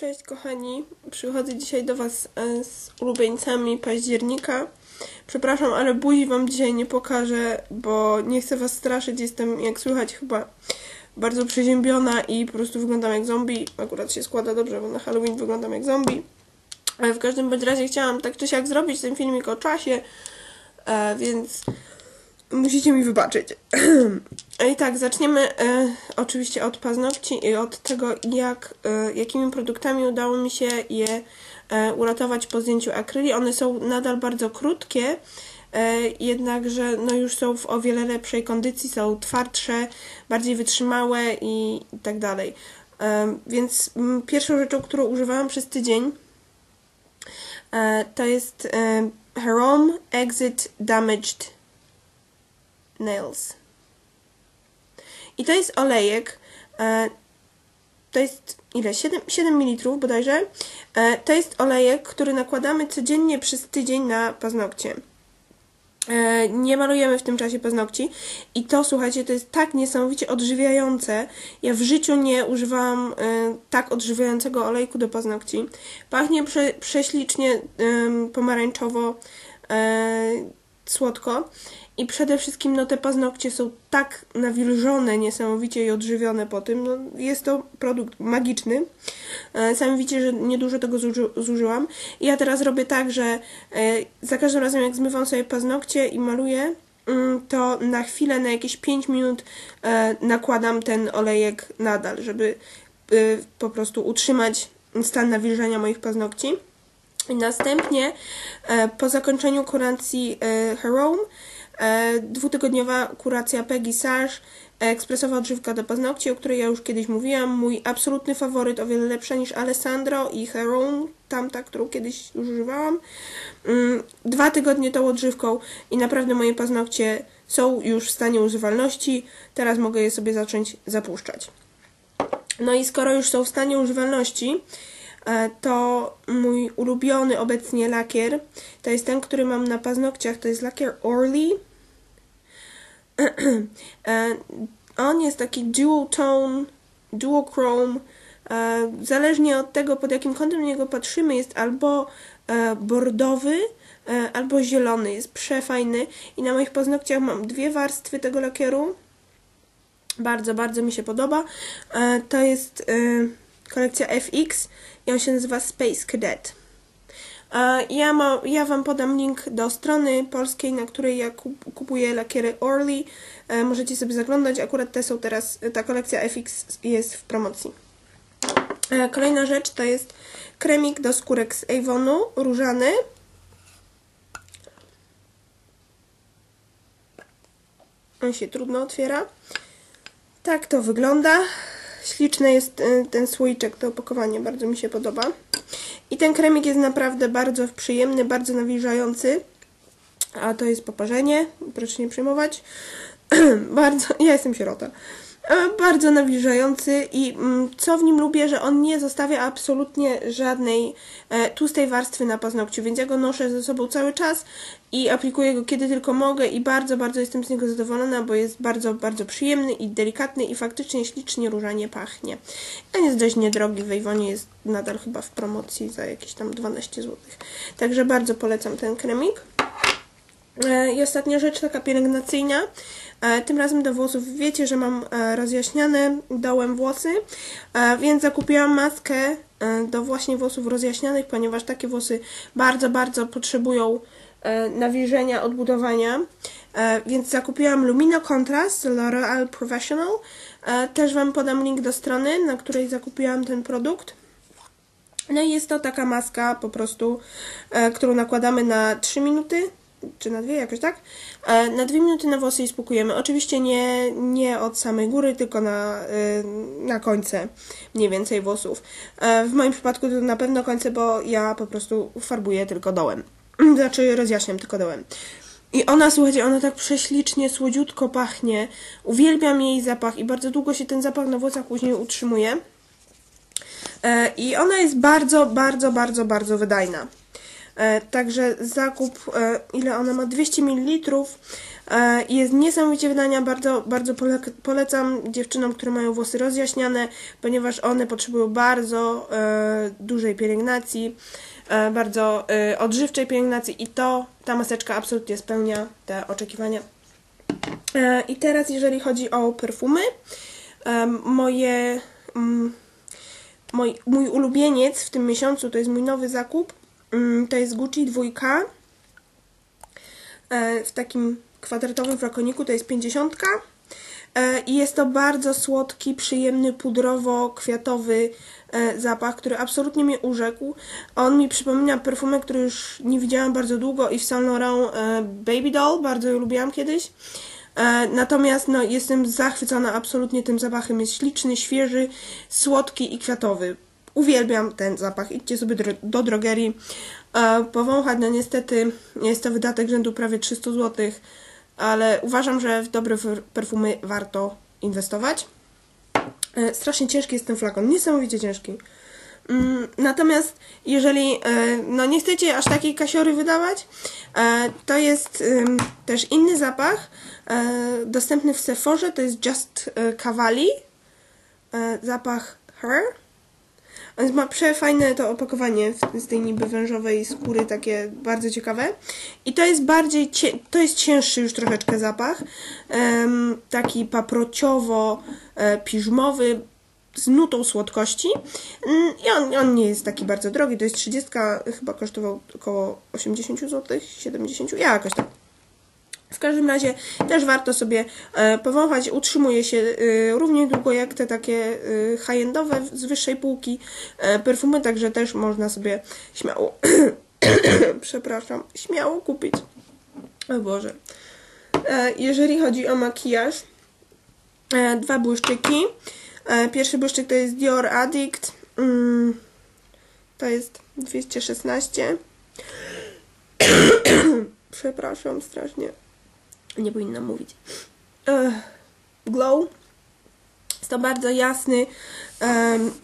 Cześć kochani, przychodzę dzisiaj do Was e, z ulubieńcami października. Przepraszam, ale buzi Wam dzisiaj nie pokażę, bo nie chcę Was straszyć. Jestem, jak słychać, chyba bardzo przeziębiona i po prostu wyglądam jak zombie. Akurat się składa dobrze, bo na Halloween wyglądam jak zombie. Ale w każdym bądź razie chciałam tak czy siak zrobić ten filmik o czasie, e, więc musicie mi wybaczyć. I tak, zaczniemy e, oczywiście od paznokci i od tego, jak, e, jakimi produktami udało mi się je e, uratować po zdjęciu akryli. One są nadal bardzo krótkie, e, jednakże no już są w o wiele lepszej kondycji, są twardsze, bardziej wytrzymałe i, tak dalej. E, więc m, pierwszą rzeczą, którą używałam przez tydzień, e, to jest Harome Exit Damaged Nails. I to jest olejek. E, to jest ile? 7, 7 ml bodajże. E, to jest olejek, który nakładamy codziennie przez tydzień na paznokcie. E, nie malujemy w tym czasie paznokci i to słuchajcie, to jest tak niesamowicie odżywiające. Ja w życiu nie używałam tak odżywiającego olejku do paznokci. Pachnie prze, prześlicznie pomarańczowo słodko i przede wszystkim no, te paznokcie są tak nawilżone niesamowicie i odżywione po tym. No, jest to produkt magiczny. E, sami widzicie, że niedużo tego zuży zużyłam. I ja teraz robię tak, że e, za każdym razem jak zmywam sobie paznokcie i maluję, mm, to na chwilę, na jakieś 5 minut e, nakładam ten olejek nadal, żeby po prostu utrzymać stan nawilżenia moich paznokci. Następnie po zakończeniu kuracji Harome E, dwutygodniowa kuracja Peggy Sage, ekspresowa odżywka do paznokci, o której ja już kiedyś mówiłam. Mój absolutny faworyt, o wiele lepsza niż Alessandro i Heron, tamta, którą kiedyś już używałam. Mm, dwa tygodnie tą odżywką i naprawdę moje paznokcie są już w stanie używalności. Teraz mogę je sobie zacząć zapuszczać. No i skoro już są w stanie używalności, e, to mój ulubiony obecnie lakier to jest ten, który mam na paznokciach. To jest lakier Orly E, on jest taki dual tone, dual chrome. E, zależnie od tego, pod jakim kątem na niego patrzymy, jest albo e, bordowy, albo zielony. Jest przefajny i na moich paznokciach mam dwie warstwy tego lakieru. Bardzo, bardzo mi się podoba. To jest kolekcja FX i on się nazywa Space Cadet. Ja, ma, ja Wam podam link do strony polskiej, na której ja kupuję lakiery Orly. E, możecie sobie zaglądać. Akurat te są teraz, ta kolekcja FX jest w promocji. E, kolejna rzecz to jest kremik do skórek z Avonu, różany. On się trudno otwiera. Tak to wygląda. Śliczny jest e, ten słoiczek, to opakowanie, bardzo mi się podoba. I ten kremik jest naprawdę bardzo przyjemny, bardzo nawilżający. A to jest poparzenie, proszę nie przejmować. bardzo, ja jestem sierota. E, bardzo nawilżający i mm, co w nim lubię, że on nie zostawia absolutnie żadnej e, tłustej warstwy na paznokciu, więc ja go noszę ze sobą cały czas i aplikuję go kiedy tylko mogę i bardzo, bardzo jestem z niego zadowolona, bo jest bardzo, bardzo przyjemny i delikatny i faktycznie ślicznie różanie pachnie. On jest dość niedrogi, w Avon jest nadal chyba w promocji za jakieś tam 12 zł. Także bardzo polecam ten kremik. E, I ostatnia rzecz, taka pielęgnacyjna. E, tym razem do włosów. Wiecie, że mam e, rozjaśniane dołem włosy, więc zakupiłam maskę do właśnie włosów rozjaśnianych, ponieważ takie włosy bardzo, bardzo potrzebują nawilżenia, odbudowania. Więc zakupiłam Lumino Contrast L'Oreal Professional. Też Wam podam link do strony, na której zakupiłam ten produkt. No i jest to taka maska po prostu, którą nakładamy na 3 minuty czy na dwie, jakoś tak. E, na dwie minuty na włosy i spłukujemy. Oczywiście nie, nie od samej góry, tylko na, e, na końce mniej więcej włosów. E, w moim przypadku to na pewno końce, bo ja po prostu farbuję tylko dołem. Znaczy rozjaśniam tylko dołem. I ona, słuchajcie, ona tak prześlicznie, słodziutko pachnie. Uwielbiam jej zapach i bardzo długo się ten zapach na włosach później utrzymuje. I ona jest bardzo, bardzo, bardzo, bardzo wydajna. E, także zakup, e, ile ona ma? 200 ml. E, jest niesamowicie wydania, bardzo, bardzo pole polecam dziewczynom, które mają włosy rozjaśniane, ponieważ one potrzebują bardzo dużej pielęgnacji, bardzo odżywczej pielęgnacji i to, ta maseczka absolutnie spełnia te oczekiwania. I teraz jeżeli chodzi o perfumy, moje... Mm, mój, mój ulubieniec w tym miesiącu to jest mój nowy zakup. Mm, To jest Gucci dwójka e, w takim kwadratowym flakoniku, to jest 50. E, I jest to bardzo słodki, przyjemny, pudrowo-kwiatowy e, zapach, który absolutnie mnie urzekł. On mi przypomina perfumę, którą już nie widziałam bardzo długo i w Saint Laurent Baby Doll, bardzo ją lubiłam kiedyś. Natomiast no, jestem zachwycona absolutnie tym zapachem. Jest śliczny, świeży, słodki i kwiatowy. Uwielbiam ten zapach. Idźcie sobie dro- do drogerii e, powąchać. No niestety jest to wydatek rzędu prawie 300 zł, ale uważam, że w dobre perfumy warto inwestować. E, Strasznie ciężki jest ten flakon, niesamowicie ciężki. Mm, Natomiast jeżeli e, no nie chcecie aż takiej kasiory wydawać, e, to jest też inny zapach e, dostępny w Sephorze, to jest Just Cavalli, zapach Her. On ma przefajne to opakowanie z tej niby wężowej skóry, takie bardzo ciekawe. I to jest bardziej, to jest cięższy już troszeczkę zapach. Taki paprociowo-piżmowy, z nutą słodkości. Mm, I on, on nie jest taki bardzo drogi, to jest 30, chyba kosztował około 80 zł, 70, ja jakoś tak. W każdym razie też warto sobie e, powąchać. Utrzymuje się e, równie długo jak te takie e, high-endowe z wyższej półki perfumy, także też można sobie śmiało, przepraszam, śmiało kupić. O Boże. Jeżeli chodzi o makijaż, dwa błyszczyki. Pierwszy błyszczyk to jest Dior Addict. Mm, To jest 216. Przepraszam strasznie. Nie powinnam mówić. Glow. Jest to bardzo jasny,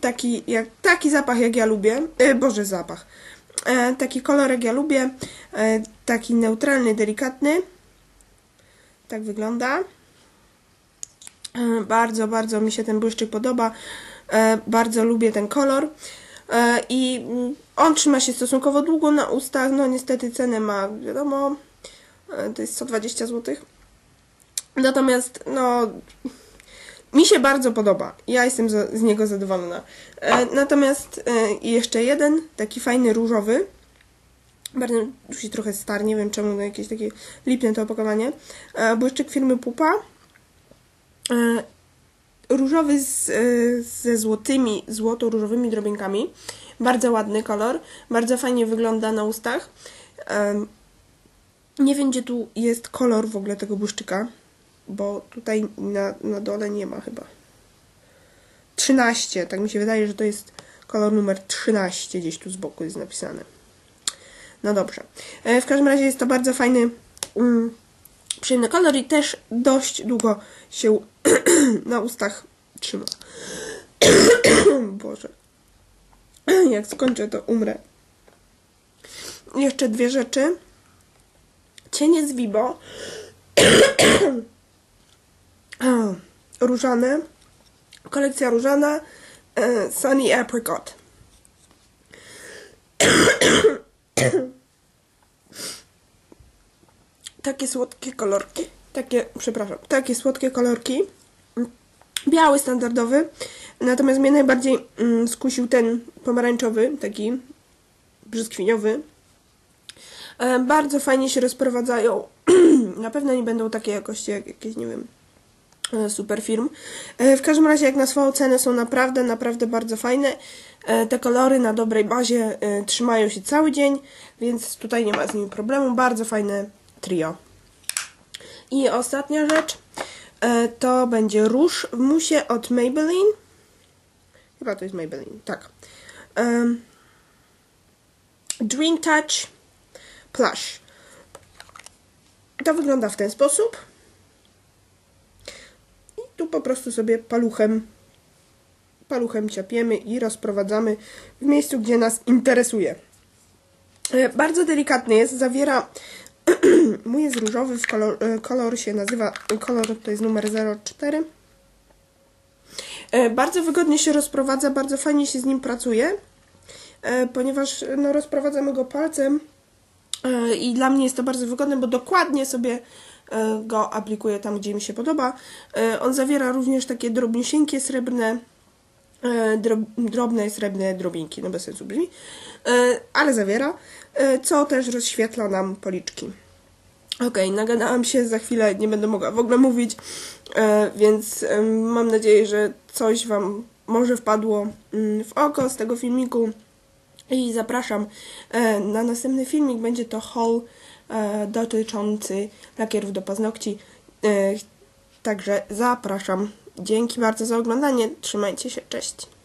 taki, jak, taki zapach jak ja lubię. E, Boże, zapach. E, taki kolor jak ja lubię. E, taki neutralny, delikatny. Tak wygląda. Bardzo, bardzo mi się ten błyszczyk podoba. Bardzo lubię ten kolor. I mm, on trzyma się stosunkowo długo na ustach. No niestety cenę ma, wiadomo, to jest 120 zł. Natomiast, no, mi się bardzo podoba. Ja jestem za, z niego zadowolona. E, natomiast e, jeszcze jeden, taki fajny różowy. Bardzo już się trochę star, nie wiem czemu, no jakieś takie lipne to opakowanie. E, błyszczyk firmy Pupa. E, różowy z, e, ze złotymi, złoto-różowymi drobinkami. Bardzo ładny kolor. Bardzo fajnie wygląda na ustach. Em, nie wiem, gdzie tu jest kolor w ogóle tego błyszczyka, bo tutaj na, na dole nie ma chyba. 13, tak mi się wydaje, że to jest kolor numer 13, gdzieś tu z boku jest napisane. No dobrze. E, W każdym razie jest to bardzo fajny, mm, przyjemny kolor i też dość długo się na ustach trzyma. Boże. Jak skończę, to umrę. Jeszcze dwie rzeczy. Cienie z Vibo. Różane. Kolekcja różana. e, Sunny Apricot. takie słodkie kolorki. Takie, przepraszam, takie słodkie kolorki. Biały standardowy. Natomiast mnie najbardziej mm, skusił ten pomarańczowy, taki brzoskwiniowy. E, bardzo fajnie się rozprowadzają. na pewno nie będą takie jakości jak jakieś, nie wiem, e, super firm. E, w każdym razie, jak na swoją cenę, są naprawdę, naprawdę bardzo fajne. Te kolory na dobrej bazie trzymają się cały dzień, więc tutaj nie ma z nimi problemu. Bardzo fajne trio. I ostatnia rzecz to będzie róż w musie od Maybelline. Chyba to jest Maybelline, tak. Dream Touch Plush. To wygląda w ten sposób. I tu po prostu sobie paluchem paluchem ciapiemy i rozprowadzamy w miejscu, gdzie nas interesuje. E, Bardzo delikatny jest, zawiera. Mój jest różowy, w kolor, e, kolor się nazywa. Kolor to jest numer 04. E, Bardzo wygodnie się rozprowadza, bardzo fajnie się z nim pracuje, ponieważ no, rozprowadzamy go palcem i dla mnie jest to bardzo wygodne, bo dokładnie sobie e, go aplikuję tam, gdzie mi się podoba. E, On zawiera również takie drobniusieńkie srebrne e, drob, drobne srebrne drobinki, no bez sensu brzmi, e, ale zawiera, e, co też rozświetla nam policzki. Okej, nagadałam się, za chwilę nie będę mogła w ogóle mówić, e, więc mam nadzieję, że coś Wam może wpadło mm, w oko z tego filmiku i zapraszam e, na następny filmik. Będzie to haul e, dotyczący lakierów do paznokci, e, także zapraszam. Dzięki bardzo za oglądanie, trzymajcie się, cześć.